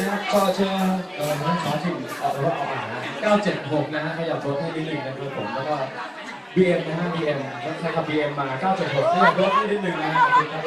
นะครับ ก็เชื่อเออทั้งสองทีมเอาเป็นว่าเอาอ่านนะ976 นะฮะขยับรถให้นิดหนึ่งนะครับผมแล้วก็ BM นะฮะ BM แล้วใครขับ BM มา 976ขยับรถให้นิดหนึ่งนะฮะขอบคุณครับ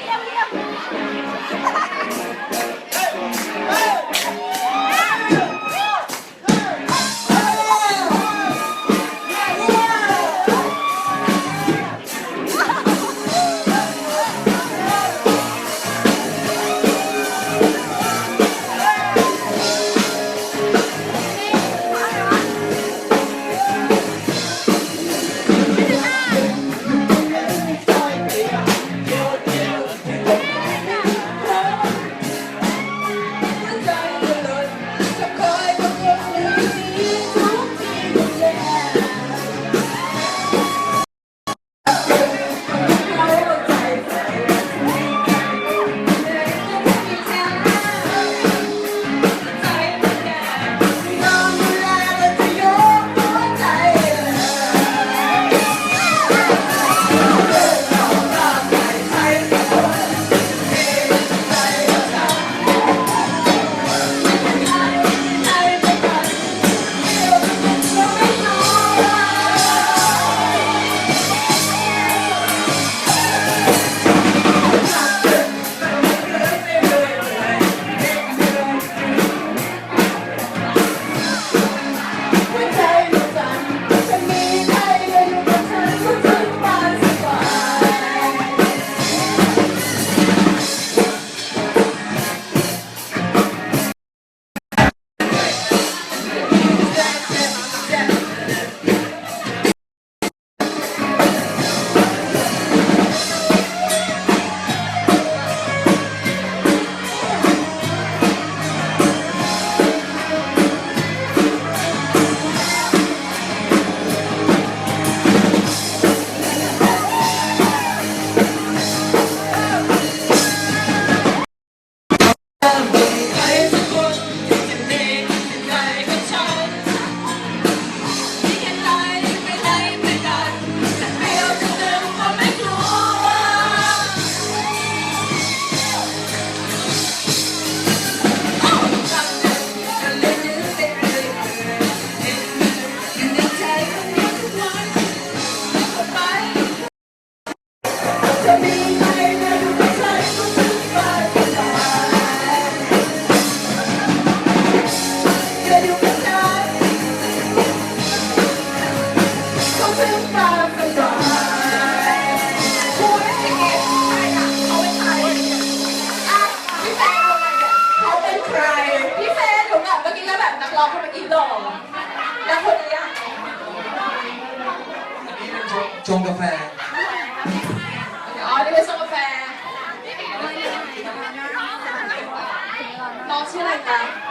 น้อง